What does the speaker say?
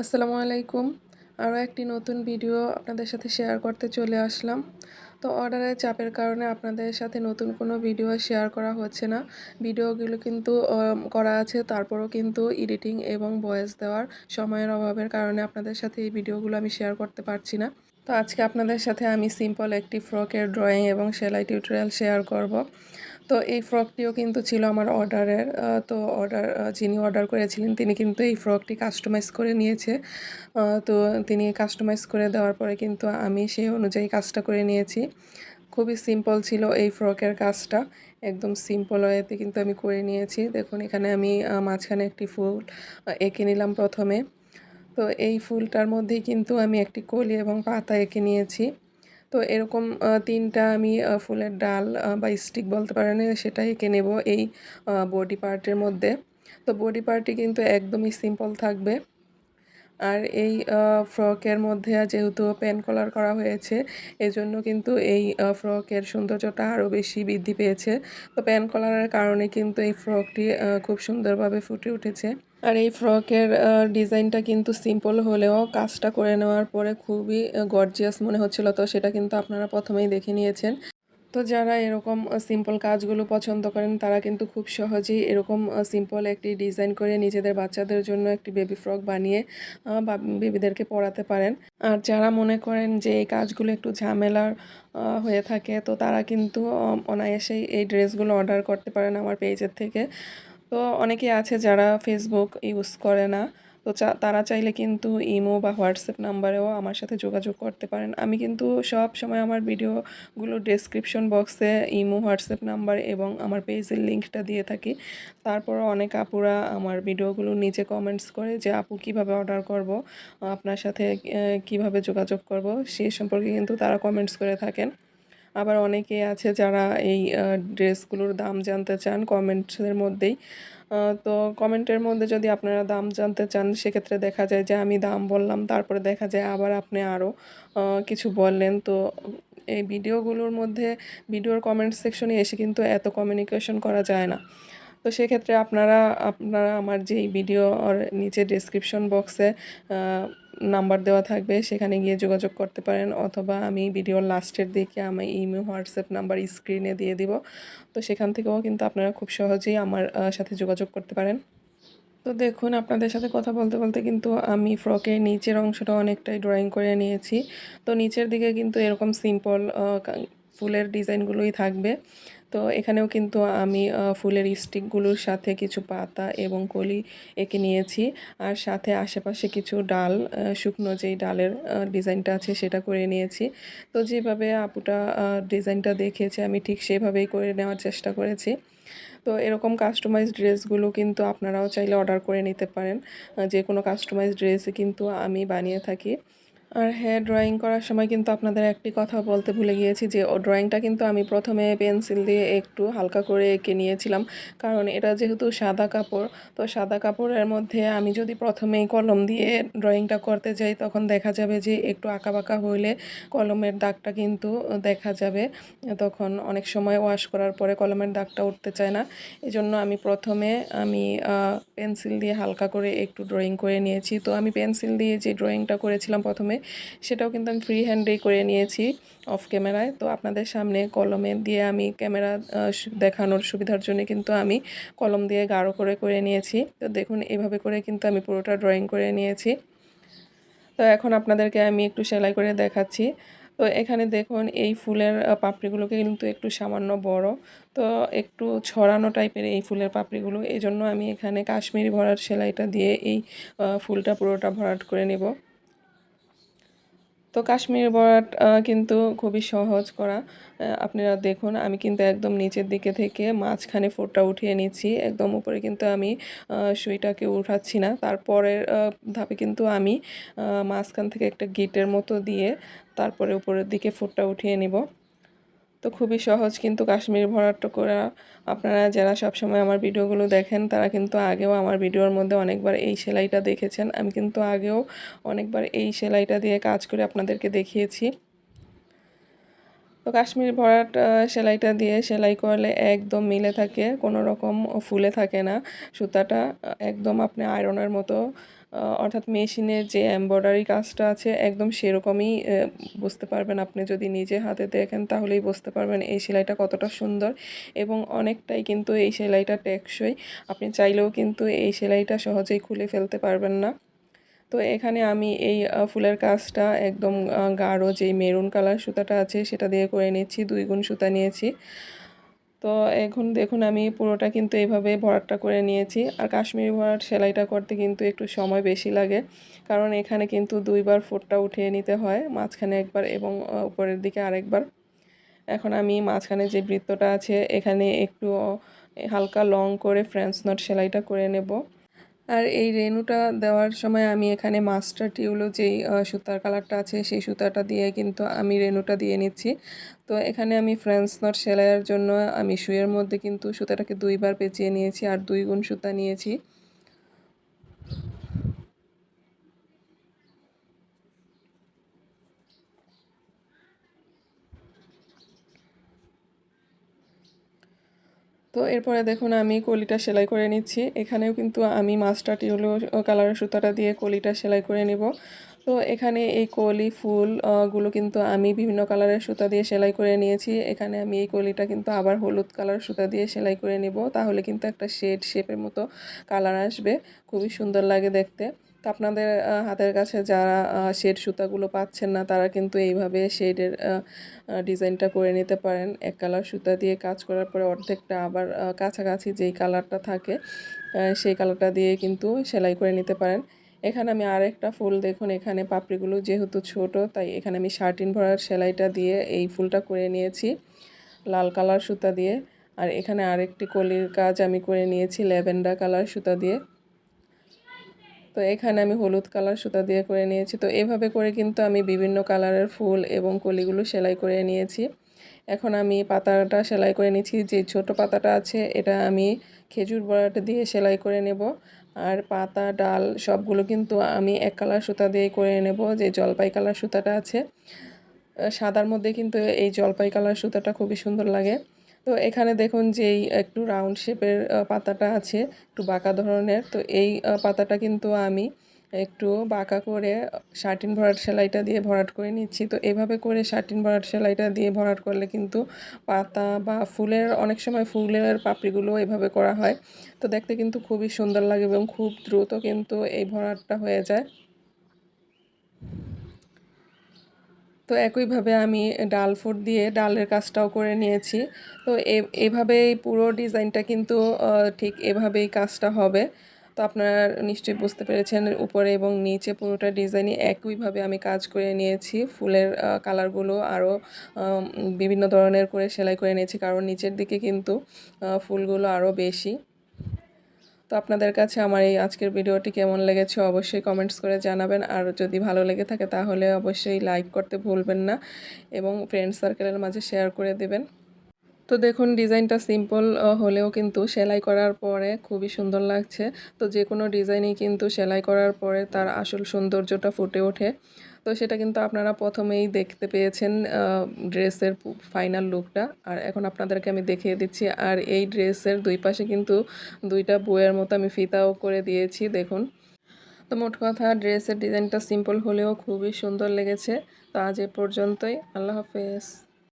আসসালামু আলাইকুম। আরও একটি নতুন ভিডিও আপনাদের সাথে শেয়ার করতে চলে আসলাম। তো অর্ডারের চাপের কারণে আপনাদের সাথে নতুন কোনো ভিডিও শেয়ার করা হচ্ছে না। ভিডিওগুলো কিন্তু করা আছে, তারপরও কিন্তু এডিটিং এবং ভয়েস দেওয়ার সময়ের অভাবের কারণে আপনাদের সাথে এই ভিডিওগুলো আমি শেয়ার করতে পারছি না। তো আজকে আপনাদের সাথে আমি সিম্পল একটি ফ্রকের ড্রয়িং এবং সেলাই টিউটোরিয়াল শেয়ার করব। তো এই ফ্রকটিও কিন্তু ছিল আমার অর্ডারের তো অর্ডার যিনি অর্ডার করেছিলেন তিনি কিন্তু এই ফ্রকটি কাস্টমাইজ করে নিয়েছে। তো তিনি কাস্টমাইজ করে দেওয়ার পরে কিন্তু আমি সেই অনুযায়ী কাজটা করে নিয়েছি। খুবই সিম্পল ছিল এই ফ্রকের কাজটা, একদম সিম্পল ওয়েতে কিন্তু আমি করে নিয়েছি। দেখুন, এখানে আমি মাঝখানে একটি ফুল এঁকে নিলাম প্রথমে। তো এই ফুলটার মধ্যেই কিন্তু আমি একটি কলি এবং পাতা এঁকে নিয়েছি। তো এরকম তিনটা আমি ফুলের ডাল বা স্টিক বলতে পারেন সেটা এঁকে নেব এই বডি পার্টের মধ্যে। তো বডি পার্টটি কিন্তু একদমই সিম্পল থাকবে। আর এই ফ্রকের মধ্যে যেহেতু পেন কলার করা হয়েছে, এজন্য কিন্তু এই ফ্রকের সৌন্দর্যটা আরও বেশি বৃদ্ধি পেয়েছে। তো পেন কলারের কারণে কিন্তু এই ফ্রকটি খুব সুন্দরভাবে ফুটে উঠেছে। আর এই ফ্রকের ডিজাইনটা কিন্তু সিম্পল হলেও কাজটা করে নেওয়ার পরে খুবই গর্জিয়াস মনে হচ্ছিল। তো সেটা কিন্তু আপনারা প্রথমেই দেখে নিয়েছেন। তো যারা এরকম সিম্পল কাজগুলো পছন্দ করেন, তারা কিন্তু খুব সহজেই এরকম সিম্পল একটি ডিজাইন করে নিজেদের বাচ্চাদের জন্য একটি বেবি ফ্রক বানিয়ে বেবিদেরকে পরাতে পারেন। আর যারা মনে করেন যে এই কাজগুলো একটু ঝামেলার হয়ে থাকে, তো তারা কিন্তু অনায়াসেই এই ড্রেসগুলো অর্ডার করতে পারেন আমার পেজের থেকে। তো অনেকে আছে যারা ফেসবুক ইউজ করে না। তো তারা চাইলে কিন্তু ইমো বা হোয়াটসঅ্যাপ নাম্বারেও আমার সাথে যোগাযোগ করতে পারেন। আমি কিন্তু সব সময় আমার ভিডিওগুলো ডেসক্রিপশন বক্সে ইমো হোয়াটসঅ্যাপ নাম্বার এবং আমার পেজের লিঙ্কটা দিয়ে থাকি। তারপর অনেক আপুরা আমার ভিডিওগুলো নিচে কমেন্টস করে যে, আপু, কীভাবে অর্ডার করব? আপনার সাথে কীভাবে যোগাযোগ করব? সে সম্পর্কে কিন্তু তারা কমেন্টস করে থাকেন। আবার অনেকে আছে যারা এই ড্রেসগুলোর দাম জানতে চান কমেন্টসের মধ্যেই। তো কমেন্টের মধ্যে যদি আপনারা দাম জানতে চান, সেক্ষেত্রে দেখা যায় যে আমি দাম বললাম, তারপরে দেখা যায় আবার আপনি আরও কিছু বললেন। তো এই ভিডিওগুলোর মধ্যে, ভিডিওর কমেন্ট সেকশনে এসে কিন্তু এত কমিউনিকেশন করা যায় না। তো সেক্ষেত্রে আপনারা আপনারা আমার যেই ভিডিও ওর নিচে ডেসক্রিপশন বক্সে নাম্বার দেওয়া থাকবে, সেখানে গিয়ে যোগাযোগ করতে পারেন অথবা আমি ভিডিওর লাস্টের দিকে আমি ইমেল হোয়াটসঅ্যাপ নাম্বার স্ক্রিনে দিয়ে দিব। তো সেখান থেকেও কিন্তু আপনারা খুব সহজেই আমার সাথে যোগাযোগ করতে পারেন। তো দেখুন, আপনাদের সাথে কথা বলতে বলতে কিন্তু আমি ফ্রকের নিচের অংশটা অনেকটাই ড্রয়িং করে নিয়েছি। তো নিচের দিকে কিন্তু এরকম সিম্পল ফুলের ডিজাইনগুলোই থাকবে। তো এখানেও কিন্তু আমি ফুলের স্টিকগুলোর সাথে কিছু পাতা এবং কলি এঁকে নিয়েছি। আর সাথে আশেপাশে কিছু ডাল শুকনো যেই ডালের ডিজাইনটা আছে সেটা করে নিয়েছি। তো যেভাবে আপুটা ডিজাইনটা দেখেছে আমি ঠিক সেভাবেই করে নেওয়ার চেষ্টা করেছি। তো এরকম কাস্টমাইজ ড্রেসগুলো কিন্তু আপনারাও চাইলে অর্ডার করে নিতে পারেন। যে কোনো কাস্টমাইজ ড্রেসই কিন্তু আমি বানিয়ে থাকি। আর হ্যাঁ ড্রয়িং করার সময় কিন্তু আপনাদের একটি কথা বলতে ভুলে গিয়েছি যে ড্রয়িংটা কিন্তু আমি প্রথমে পেন্সিল দিয়ে একটু হালকা করে এঁকে নিয়েছিলাম। কারণ এটা যেহেতু সাদা কাপড়, তো সাদা কাপড়ের মধ্যে আমি যদি প্রথমেই কলম দিয়ে ড্রয়িংটা করতে যাই, তখন দেখা যাবে যে, একটু আঁকাবাঁকা হইলে কলমের দাগটা কিন্তু দেখা যাবে। তখন অনেক সময় ওয়াশ করার পরে কলমের দাগটা উঠতে চায় না। এই জন্য আমি প্রথমে আমি পেন্সিল দিয়ে হালকা করে একটু ড্রয়িং করে নিয়েছি। তো আমি পেন্সিল দিয়ে যে ড্রয়িংটা করেছিলাম প্রথমে সেটাও কিন্তু আমি ফ্রি হ্যান্ডেই করে নিয়েছি অফ ক্যামেরায় তো আপনাদের সামনে কলমে দিয়ে আমি ক্যামেরা দেখানোর সুবিধার জন্য কিন্তু আমি কলম দিয়ে গাঢ় করে করে নিয়েছি। তো দেখুন, এভাবে করে কিন্তু আমি পুরোটা ড্রয়িং করে নিয়েছি। তো এখন আপনাদেরকে আমি একটু সেলাই করে দেখাচ্ছি। তো এখানে দেখুন, এই ফুলের পাপড়িগুলোকে কিন্তু একটু সামান্য বড়। তো একটু ছড়ানো টাইপের এই ফুলের পাপড়িগুলো। এই জন্য আমি এখানে কাশ্মীরি ভরাট সেলাইটা দিয়ে এই ফুলটা পুরোটা ভরাট করে নেব। তো কাশ্মীর বরাট কিন্তু খুবই সহজ করা। আপনারা দেখুন, আমি কিন্তু একদম নিচের দিকে থেকে মাঝখানে ফোরটা উঠিয়ে নিচ্ছি। একদম উপরে কিন্তু আমি সুইটাকে উঠাচ্ছি না। তারপরের ধাপে কিন্তু আমি মাঝখান থেকে একটা গিটের মতো দিয়ে তারপরে উপরের দিকে ফোরটা উঠিয়ে নিব। তো খুবই সহজ কিন্তু কাশ্মীর ভরাটটা করা আপনারা যারা সবসময় আমার ভিডিওগুলো দেখেন, তারা কিন্তু আগেও আমার ভিডিওর মধ্যে অনেকবার এই সেলাইটা দেখেছেন। আমি কিন্তু আগেও অনেকবার এই সেলাইটা দিয়ে কাজ করে আপনাদেরকে দেখিয়েছি। তো কাশ্মীর ভরাট সেলাইটা দিয়ে সেলাই করলে একদম মিলে থাকে, কোনো রকম ফুলে থাকে না। সুতাটা একদম আপনি আয়রনের মতো অর্থাৎ মেশিনের যে এমব্রয়ডারি কাজটা আছে, একদম সেরকমই বুঝতে পারবেন আপনি যদি নিজে হাতে দেখেন তাহলেই বুঝতে পারবেন এই সেলাইটা কতটা সুন্দর এবং অনেকটাই কিন্তু এই সেলাইটা টেকসই। আপনি চাইলেও কিন্তু এই সেলাইটা সহজেই খুলে ফেলতে পারবেন না। তো এখানে আমি এই ফুলের কাজটা একদম গাঢ় যেই মেরুন কালার সুতাটা আছে সেটা দিয়ে করে নিচ্ছি, দুই গুণ সুতা নিয়েছি। তো এখন দেখুন, আমি পুরোটা কিন্তু এইভাবে ভরাটটা করে নিয়েছি। আর কাশ্মীরি ভরাট সেলাইটা করতে কিন্তু একটু সময় বেশি লাগে। কারণ এখানে কিন্তু দুইবার ফোটটা উঠিয়ে নিতে হয়, মাঝখানে একবার এবং উপরের দিকে আরেকবার। এখন আমি মাঝখানে যে বৃত্তটা আছে, এখানে একটু হালকা লং করে ফ্রেঞ্চ নট সেলাইটা করে নেব। আর এই রেনুটা দেওয়ার সময় আমি এখানে মাস্টার টিউলো যেই সুতার কালারটা আছে, সেই সুতাটা দিয়ে কিন্তু আমি রেনুটা দিয়ে নিচ্ছি। তো এখানে আমি ফ্রেন্স নট সেলাইয়ের জন্য আমি শুয়ের মধ্যে কিন্তু সুতাটাকে দুইবার পেঁচিয়ে নিয়েছি আর দুই গুণ সুতা নিয়েছি। তো এরপরে দেখুন আমি কলিটা সেলাই করে নিচ্ছি। এখানেও কিন্তু আমি মাস্টার টিউলো কালারের সুতাটা দিয়ে কলিটা সেলাই করে নিব। তো এখানে এই কলি ফুল আহ, গুলো কিন্তু আমি বিভিন্ন কালারের সুতা দিয়ে সেলাই করে নিয়েছি। এখানে আমি এই কলিটা কিন্তু আবার হলুদ কালার সুতা দিয়ে সেলাই করে নিব। তাহলে কিন্তু একটা শেড শেপের মতো কালার আসবে। খুবই সুন্দর লাগে দেখতে। তো আপনাদের হাতের কাছে যারা শেড সুতাগুলো পাচ্ছেন না, তারা কিন্তু এইভাবে শেডের ডিজাইনটা করে নিতে পারেন। এক কালার সুতা দিয়ে কাজ করার পরে অর্ধেকটা আবার কাছাকাছি যেই কালারটা থাকে সেই কালারটা দিয়ে কিন্তু সেলাই করে নিতে পারেন। এখানে আমি আরেকটা ফুল দেখুন, এখানে পাপড়িগুলো যেহেতু ছোট, তাই এখানে আমি শার্টিন ভরার সেলাইটা দিয়ে এই ফুলটা করে নিয়েছি, লাল কালার সুতা দিয়ে। আর এখানে আরেকটি কলির কাজ আমি করে নিয়েছি, ল্যাভেন্ডার কালার সুতা দিয়ে। তো এখানে আমি হলুদ কালার সুতা দিয়ে করে নিয়েছি। তো এভাবে করে কিন্তু আমি বিভিন্ন কালারের ফুল এবং কলিগুলো সেলাই করে নিয়েছি। এখন আমি পাতাটা সেলাই করে নিয়েছি যে ছোট পাতাটা আছে, এটা আমি খেজুর বড়াটা দিয়ে সেলাই করে নেব। আর পাতা, ডাল সবগুলো কিন্তু আমি এক কালার সুতা দিয়ে করে নেব, যে জলপাই কালার সুতাটা আছে। সাদার মধ্যে কিন্তু এই জলপাই কালার সুতাটা খুবই সুন্দর লাগে। তো এখানে দেখুন যেই একটু রাউন্ড শেপের পাতাটা আছে, একটু বাঁকা ধরনের। তো এই পাতাটা কিন্তু আমি একটু বাঁকা করে শার্টিন ভরাট সেলাইটা দিয়ে ভরাট করে নিচ্ছি। তো এভাবে করে শার্টিন ভরাট সেলাইটা দিয়ে ভরাট করলে কিন্তু পাতা বা ফুলের, অনেক সময় ফুলের পাপড়িগুলো এভাবে করা হয়। তো দেখতে কিন্তু খুবই সুন্দর লাগে এবং খুব দ্রুত কিন্তু এই ভরাটটা হয়ে যায়। তো একইভাবে আমি ডাল ফুট দিয়ে ডালের কাজটাও করে নিয়েছি। তো এ- এভাবে পুরো ডিজাইনটা কিন্তু ঠিক এভাবেই কাজটা হবে। তো আপনারা নিশ্চয়ই বুঝতে পেরেছেন, উপরে এবং নিচে পুরোটা ডিজাইনই একইভাবে আমি কাজ করে নিয়েছি। ফুলের কালারগুলো আরও বিভিন্ন ধরনের করে সেলাই করে নিয়েছি, কারণ নিচের দিকে কিন্তু ফুলগুলো আরও বেশি। তো আপনাদের কাছে আমার এই আজকের ভিডিওটি কেমন লেগেছে অবশ্যই কমেন্টস করে জানাবেন। আর যদি ভালো লেগে থাকে তাহলে অবশ্যই লাইক করতে ভুলবেন না এবং ফ্রেন্ড সার্কেলের মাঝে শেয়ার করে দেবেন। তো দেখুন, ডিজাইনটা সিম্পল হলেও কিন্তু সেলাই করার পরে খুবই সুন্দর লাগছে। তো যে কোনো ডিজাইনই কিন্তু সেলাই করার পরে তার আসল সৌন্দর্যটা ফুটে ওঠে। তো সেটা কিন্তু আপনারা প্রথমেই দেখতে পেয়েছেন ড্রেসের ফাইনাল লুকটা আর এখন আপনাদেরকে আমি দেখিয়ে দিচ্ছি, আর এই ড্রেসের দুই পাশে কিন্তু দুইটা বইয়ের মতো আমি ফিতাও করে দিয়েছি, দেখুন। তো মোট কথা, ড্রেসের ডিজাইনটা সিম্পল হলেও খুবই সুন্দর লেগেছে। তো আজ এ পর্যন্তই, আল্লাহ হাফেজ।